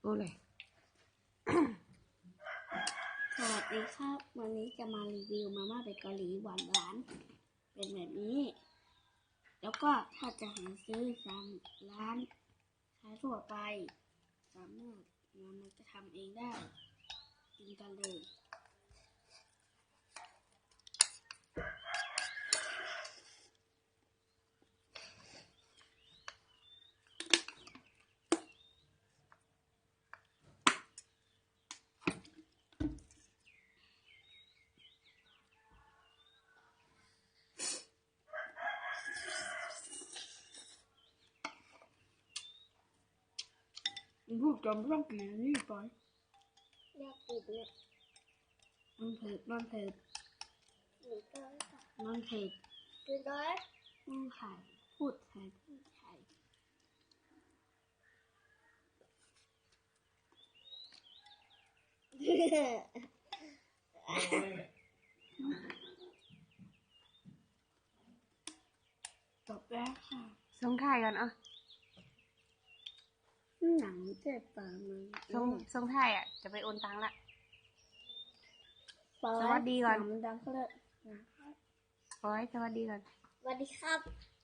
โอ้เลยสวัสดีครับ วันนี้จะมารีวิวมาม่าเบเกอรี่หวานหวานเป็นแบบนี้ แล้วก็ถ้าจะหาซื้อตามร้านขายทั่วไป สามารถนำมาจะทำเองได้กินกันเลย พูดจนไม่ต้องกินอันนี่ไปอยากกินเนี่ยมันเผ็ดมันเผ็ดกินได้ค่ะมันเผ็ดกินได้พูดไทยพูดไทยพูดไทย จบแล้วค่ะส่งถ่ายก่อนอะหนังเจ็บปากมันส่งส่งถ่ายอะ จะไปโอนตังค์ละปอยสวัสดีก่อนหนังดังก็เลยโอ้ยสวัสดีก่อน สวัสดีครับส